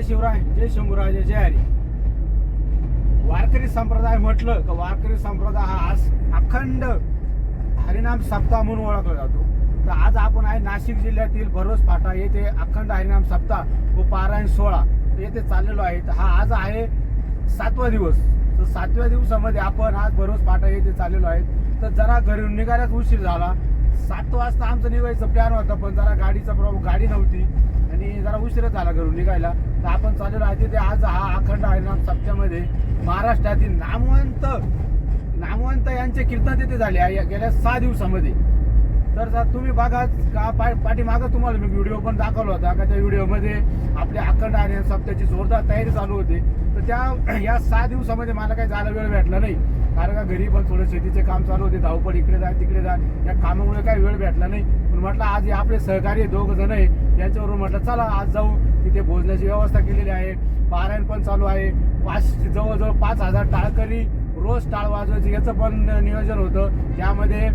जय शिवराय जय शंभूराजे जय हरी. वारकरी संप्रदाय म्हटलं तर वारकरी संप्रदाय हा आज अखंड हरिनाम सप्ताह म्हणून ओळखला जातो. तर आज आपण आहे नाशिक जिल्ह्यातील भरोस फाटा येथे अखंड हरिनाम सप्ताह व पारायण सोहळा येथे चाललेलो आहे. तर हा आज आहे सातवा दिवस. तर सातव्या दिवसामध्ये आपण आज भरोस फाटा येथे चाललेलो आहे. तर जरा घरून निघायलाच उशीर झाला. सात वाजता आमचं निघायचं प्लॅन होता पण जरा गाडीचा प्रॉब्लेम गाडी नव्हती. उशिरा झाला घरून निघायला. तर आपण चालू राहते ते आज हा अखंड हरिनाम सप्त्यामध्ये महाराष्ट्रातील नामवंत नामवंत यांचे कीर्तन तिथे झाले आहे. या गेल्या सहा दिवसामध्ये. तर तुम्ही बघा का पा पाठीमागं तुम्हाला मी व्हिडिओ पण दाखवला होता का त्या व्हिडिओमध्ये आपल्या अखंड आणि सप्त्याची जोरदार तयारी चालू होती. तर त्या या सहा दिवसामध्ये मला काही जायला वेळ भेटला नाही. कारण का घरी पण थोडं शेतीचे काम चालू होते धावपळ इकडे जा तिकडे जा. या कामामुळे काही वेळ भेटला नाही. पण म्हटलं आज हे आपले सहकारी दोघ जण आहे त्यांच्यावरून म्हटलं चला आज जाऊ. तिथे भोजनाची व्यवस्था केलेली आहे. पारायण पण चालू आहे. पाच जवळजवळ पाच हजार टाळकरी रोज टाळ वाजवायची याचं पण नियोजन होतं. त्यामध्ये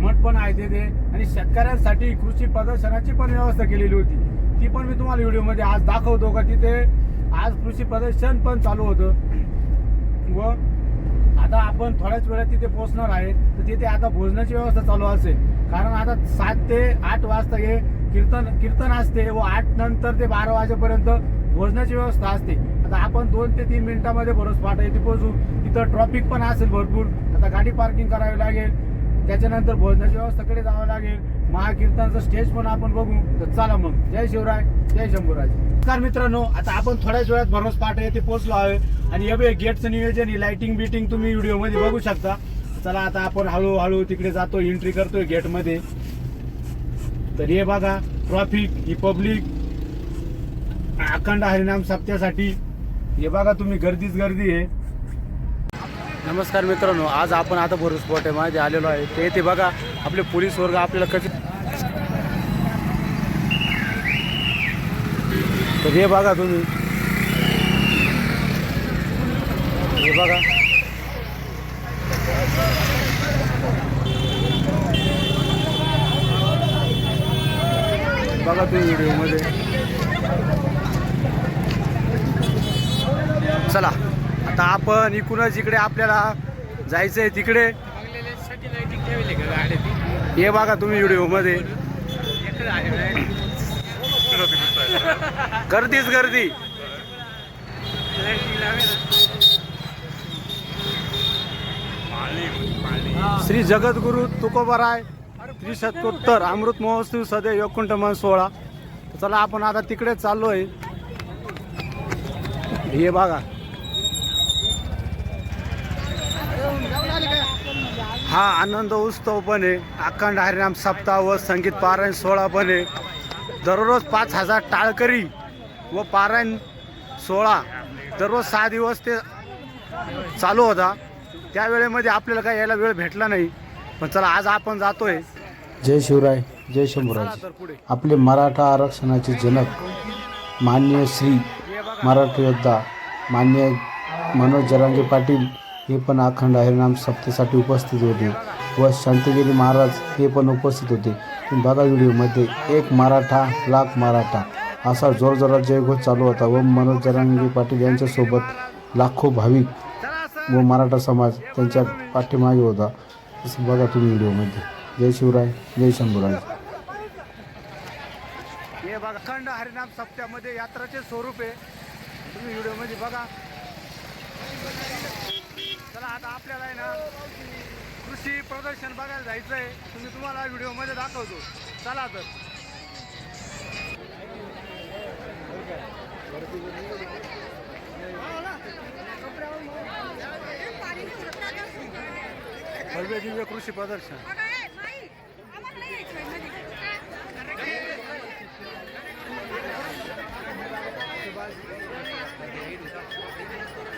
मठ पण आहे तिथे आणि शेतकऱ्यांसाठी कृषी प्रदर्शनाची पण व्यवस्था केलेली होती. ती पण मी तुम्हाला व्हिडिओमध्ये आज दाखवतो का तिथे. आज कृषी प्रदर्शन पण चालू होतं. व आता आपण थोड्याच वेळात तिथे पोहोचणार आहे तर तिथे आता भोजनाची व्यवस्था चालू असेल. कारण आता सात ते आठ वाजता हे कीर्तन कीर्तन असते व आठ नंतर ते बारा वाजेपर्यंत भोजनाची व्यवस्था असते. आता आपण दोन ते तीन मिनिटामध्ये बरोच फाटा येथे पोहोचू. तिथं ट्रॉफिक पण असेल भरपूर. आता गाडी पार्किंग करावी लागेल. त्याच्यानंतर भोजनाची व्यवस्थेकडे जावं लागेल. महाकीर्तनचं स्टेज पण आपण बघू. तर चला मग. जय शिवराय. जय शंभूराज. नमस्कार मित्रांनो आता आपण थोड्याच वेळात भरोस पाठ येथे पोहोचलो आहे आणि हे गेटचं नियोजन. ही लाइटिंग बिटिंग तुम्ही व्हिडिओमध्ये बघू शकता. चला आता आपण हळूहळू तिकडे जातो एंट्री करतोय गेटमध्ये तर हे बघा ट्रॉफिक ही पब्लिक अखंड हरिनाम सप्त्यासाठी. हे बघा तुम्ही गर्दीच गर्दी आहे. नमस्कार मित्रांनो आज आपण आता भरूच मध्ये आलेलो आहे. ते येथे बघा आपले पोलीस वर्ग आपल्याला कधी हे बघा तुम्ही. हे बघा. बघा तुम्ही व्हिडिओमध्ये. चला आता आपण इकडूनच इकडे आपल्याला जायचं आहे तिकडे हे बघा तुम्ही व्हिडिओमध्ये. गर्दीच गर्दी. श्री जगद्गुरु तुकोबराय श्री शतकोत्तर अमृत महोत्सव सदैव योकुंठ मन सोहळा. चला आपण आता तिकडे चाललोय. हे बघा. हा आनंद उत्सव पण आहे. अखंड हरिनाम सप्ताह व संगीत पारायण सोहळा पण आहे. दररोज पाच हजार टाळकरी व पारायण सोहळा दररोज सहा दिवस ते चालू होता. त्या वेळेमध्ये आपल्याला काही यायला वेळ भेटला नाही. पण चला आज आपण जातोय. जय शिवराय जय शंभूराज. आपले मराठा आरक्षणाचे जनक मान्य श्री मराठा योद्धा मान्य मनोज जरांगे पाटील हे पण अखंड हरिनाम सप्तेसाठी उपस्थित होते व शांतगिरी महाराज हे पण उपस्थित होते. बघा व्हिडिओमध्ये एक मराठा लाख मराठा. असा जोरजोरात जयघोष चालू होता व मनोज जरांगी पाटील यांच्यासोबत लाखो भाविक व मराठा समाज त्यांच्या पाठीमागे होता. असं बघा तुम्ही व्हिडिओमध्ये. जय शिवराय जय शंभूराय हे बघा अखंड हरिनाम सप्त्यामध्ये यात्राचे स्वरूप आहे. तुम्ही व्हिडिओमध्ये बघा. चला आता आपल्याला आहे ना कृषी प्रदर्शन बघायला जायचं आहे तुम्ही तुम्हाला व्हिडिओमध्ये दाखवतो. चला तर. भव्य दिव्य कृषी प्रदर्शन.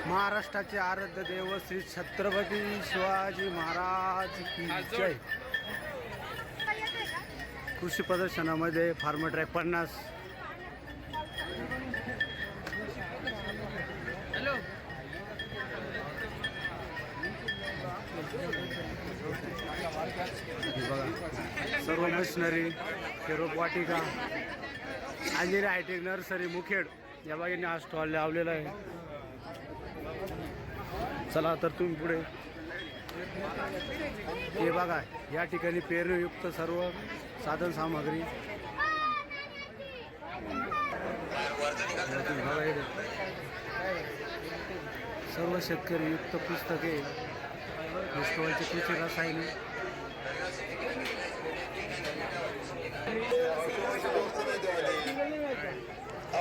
महाराष्ट्राचे आराध्य देव श्री छत्रपती शिवाजी महाराज की जय. कृषी प्रदर्शनामध्ये फार्म ट्रॅक पन्नास. बघा सर्व मशिनरी रोप वाटिका अंजिरी हायटेक नर्सरी मुखेड या बागेने हा स्टॉल लावलेला आहे. चला तर तुम्ही पुढे. हे बघा या ठिकाणी पेरणीयुक्त सर्व साधन सामग्री. तुम्ही सर्व शेतकरी युक्त पुस्तके पुस्तकांचे कृषी रसायने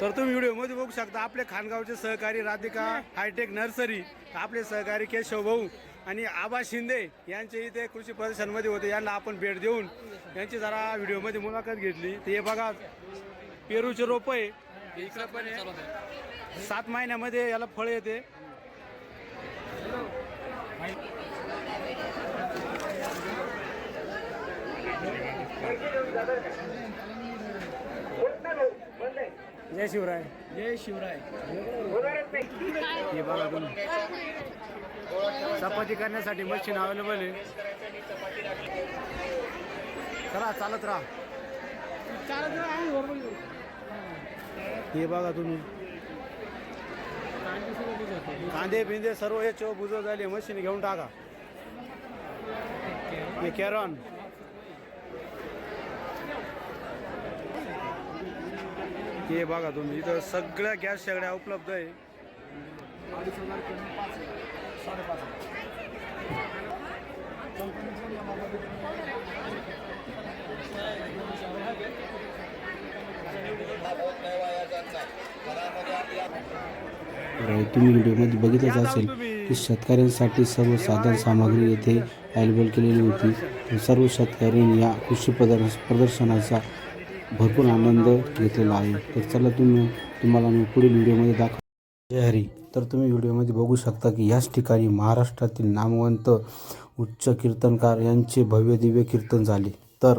तर तुम्ही व्हिडिओमध्ये बघू शकता आपले खानगावचे सहकारी राधिका हायटेक नर्सरी आपले सहकारी केशव भाऊ आणि आबा शिंदे यांचे इथे कृषी प्रदर्शनमध्ये होते. यांना आपण भेट देऊन यांची जरा व्हिडिओमध्ये मुलाखत घेतली. ते हे बघा पेरूचे रोप आहे आहे. सात महिन्यामध्ये याला फळ येते. जय शिवराय. जय शिवराय. हे बघा तुम्ही. चपाती करण्यासाठी मशीन अवेलेबल आहे. चला चालत राहा. हे बघा तुम्ही. कांदे बिंदे सर्व हे चो बुजव झाले. मशीन घेऊन टाका. हे कॅरॉन. हे बघा तुम्ही इथं सगळ्या गॅस शेगड्या उपलब्ध आहे. तुम्ही व्हिडिओमध्ये बघितलंच असेल की शेतकऱ्यांसाठी सर्व साधन सामग्री येथे अवेलेबल केलेली होती. सर्व शेतकऱ्यांनी या कृषी प्रदर्श प्रदर्शनाचा भरपूर आनंद घेतलेला आहे. तर चला तुम्ही तुम्हाला मी पुढील व्हिडिओमध्ये दाखव जय हरी. तर तुम्ही व्हिडिओमध्ये बघू शकता की याच ठिकाणी महाराष्ट्रातील नामवंत उच्च कीर्तनकार यांचे भव्य दिव्य कीर्तन झाले. तर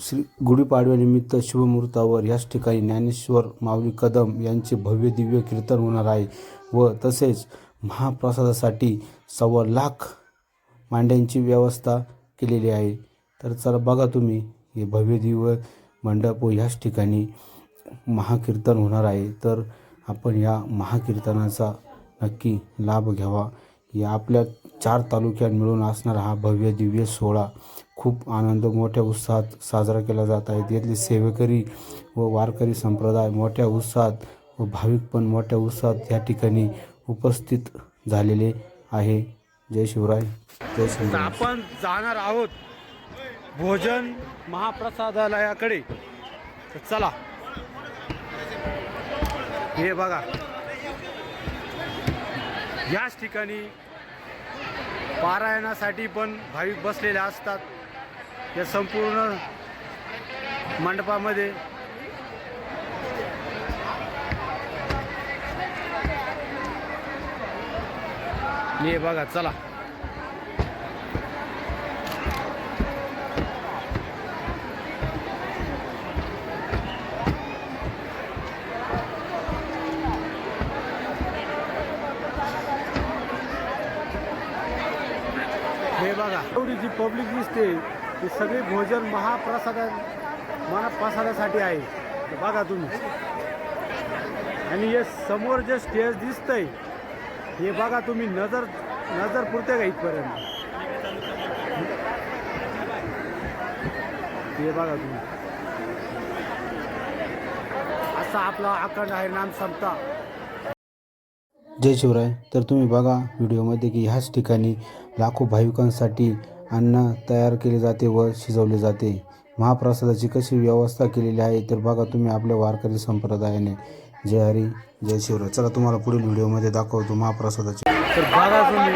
श्री गुढीपाडव्यानिमित्त शुभमुहूर्तावर याच ठिकाणी ज्ञानेश्वर माऊली कदम यांचे भव्य दिव्य कीर्तन होणार आहे व तसेच महाप्रसादासाठी सव्वा लाख मांड्यांची व्यवस्था केलेली आहे. तर चला बघा तुम्ही हे भव्य दिव्य मंडप व ह्याच ठिकाणी महाकीर्तन होणार आहे. तर आपण या महाकीर्तनाचा नक्की लाभ घ्यावा. या आपल्या चार तालुक्यात मिळून असणारा हा भव्य दिव्य सोहळा खूप आनंद मोठ्या उत्साहात साजरा केला जात आहे. येथील सेवेकरी व वारकरी संप्रदाय मोठ्या उत्साहात व भाविक पण मोठ्या उत्साहात या ठिकाणी उपस्थित झालेले आहे. जय शिवराय. जय शिवराय. आपण जाणार आहोत. भोजन महाप्रसादालयाकडे. चला. हे बघा. याच ठिकाणी पारायणासाठी पण भाविक बसलेले असतात. या संपूर्ण मंडपामध्ये. हे बघा चला. एवढी जी पब्लिक दिसते ती सगळी भोजन महाप्रसादा महाप्रसादासाठी आहे. बघा तुम्ही. आणि हे समोर जे स्टेज दिसतंय हे बघा तुम्ही नजर नजर पुरते का इथपर्यंत? हे बघा तुम्ही. असा आपला अखंड आहे नाम समता जय शिवराय. तर तुम्ही बघा व्हिडिओमध्ये की ह्याच ठिकाणी लाखो भाविकांसाठी अन्न तयार केले जाते व शिजवले जाते. महाप्रसादाची कशी व्यवस्था केलेली आहे तर बघा तुम्ही आपल्या वारकरी संप्रदायाने. जय हरी जय शिवराय. चला तुम्हाला पुढील व्हिडिओमध्ये दाखवतो महाप्रसादाची. तर बघा तुम्ही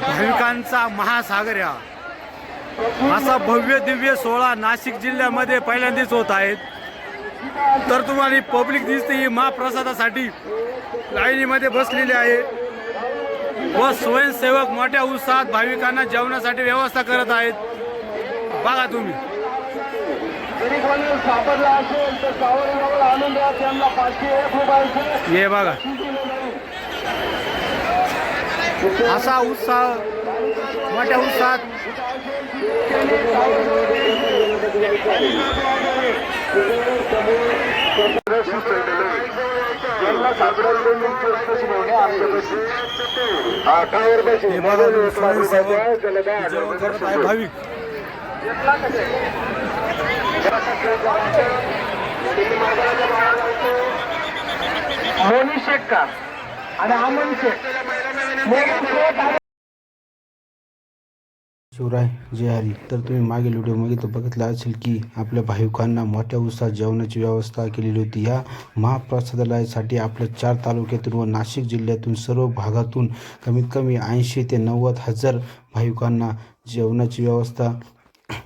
भाविकांचा महासागर हा असा भव्य दिव्य सोहळा नाशिक जिल्ह्यामध्ये पहिल्यांदाच होत आहेत तर तुम्हाला पब्लिक दिसते ही महाप्रसादासाठी लाईनीमध्ये बसलेली आहे. व स्वयंसेवक मोठ्या उत्साहात भाविकांना जेवणासाठी व्यवस्था करत आहेत. बघा तुम्ही. हे बघा. असा उत्साह मोठ्या उत्साहात. भाविक मोनी शेख का आणि अमन शेख मोनी शेख शिवराय जय हरी तर तुम्ही मागील व्हिडिओमध्ये तर बघितलं असेल की आपल्या भाविकांना मोठ्या उत्साहात जेवणाची व्यवस्था केलेली होती. या महाप्रसादालयासाठी आपल्या चार तालुक्यातून व नाशिक जिल्ह्यातून सर्व भागातून कमीत कमी ऐंशी ते नव्वद हजार भाविकांना जेवणाची व्यवस्था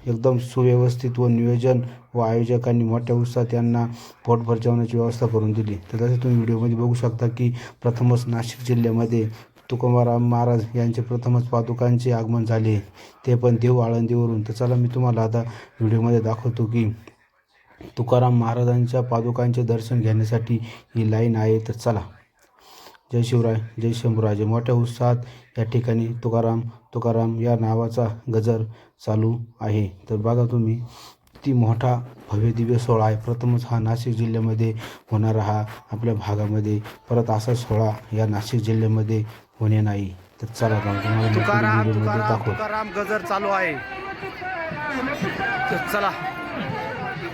एकदम सुव्यवस्थित व नियोजन व आयोजकांनी मोठ्या उत्साहात यांना पोटभर जेवणाची व्यवस्था करून दिली. तर तसे तुम्ही व्हिडिओमध्ये बघू शकता की प्रथमच नाशिक जिल्ह्यामध्ये तुकोबाराम महाराज यांचे प्रथमच पादुकांचे आगमन झाले. ते पण देव आळंदीवरून. तर चला मी तुम्हाला आता व्हिडिओमध्ये दाखवतो की तुकाराम महाराजांच्या पादुकांचे दर्शन घेण्यासाठी ही लाईन आहे. तर चला. जय शिवराय जय शंभूराजे. मोठ्या उत्साहात या ठिकाणी तुकाराम तुकाराम या नावाचा गजर चालू आहे. तर बघा तुम्ही किती मोठा भव्य दिव्य सोहळा आहे. प्रथमच हा नाशिक जिल्ह्यामध्ये होणारा हा आपल्या भागामध्ये. परत असा सोहळा या नाशिक जिल्ह्यामध्ये होणे नाही. तर चला जाऊ तुकाराम तुकाराम तुकाराम गजर चालू आहे. तर चला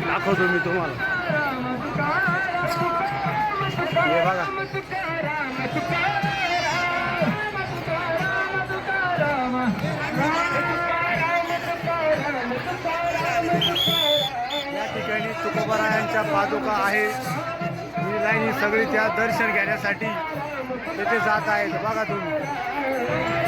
दाखवतो मी तुम्हाला. हे बघा. या ठिकाणी तुकोबारायांच्या पादुका आहे ही लाईन ही सगळी त्या दर्शन घेण्यासाठी तिथे जात आहेत. बघा तुम्ही.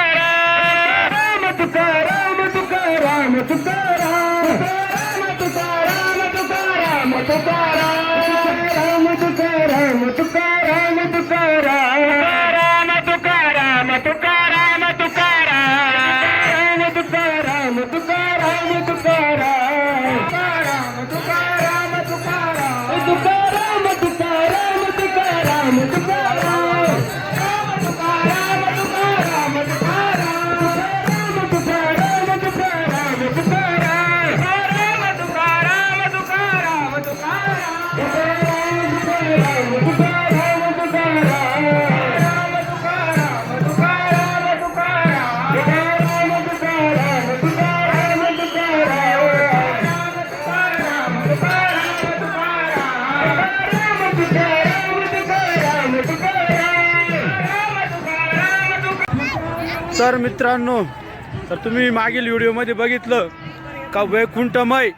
तर मित्रांनो तर तुम्ही मागील व्हिडिओमध्ये बघितलं का वैकुंठमय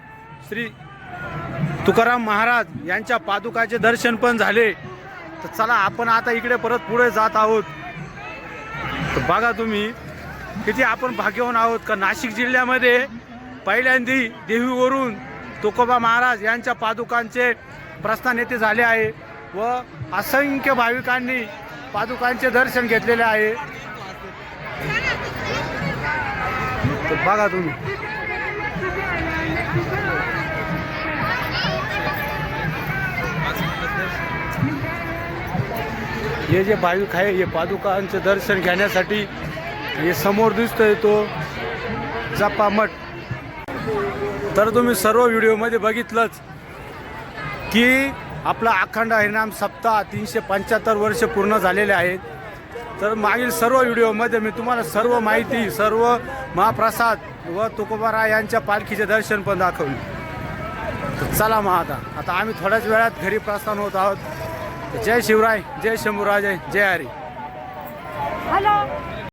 श्री तुकाराम महाराज यांच्या पादुकाचे दर्शन पण झाले. तर चला आपण आता इकडे परत पुढे जात आहोत. तर बघा तुम्ही किती आपण भाग्यवान आहोत का? नाशिक जिल्ह्यामध्ये पहिल्यांदी देवीवरून तुकोबा महाराज यांच्या पादुकांचे प्रस्थान येथे झाले आहे व असंख्य भाविकांनी पादुकांचे दर्शन घेतलेले आहे. तर बघा तुम्ही. हे जे भाविक आहे हे पादुकांचं दर्शन घेण्यासाठी हे समोर दिसतोय तो जपा मठ तर तुम्ही सर्व व्हिडिओमध्ये बघितलंच की आपला अखंड हरिनाम सप्ताह तीनशे पंच्याहत्तर वर्ष पूर्ण झालेले आहेत. तर मागील सर्व व्हिडिओमध्ये मी तुम्हाला सर्व माहिती सर्व महाप्रसाद व तुकोबारा यांच्या पालखीचे दर्शन पण दाखवले. तर चला मग आता. आता आम्ही थोड्याच वेळात घरी प्रस्थान होत आहोत. जय शिवराय जय शंभूराजे जय हरी. हॅलो.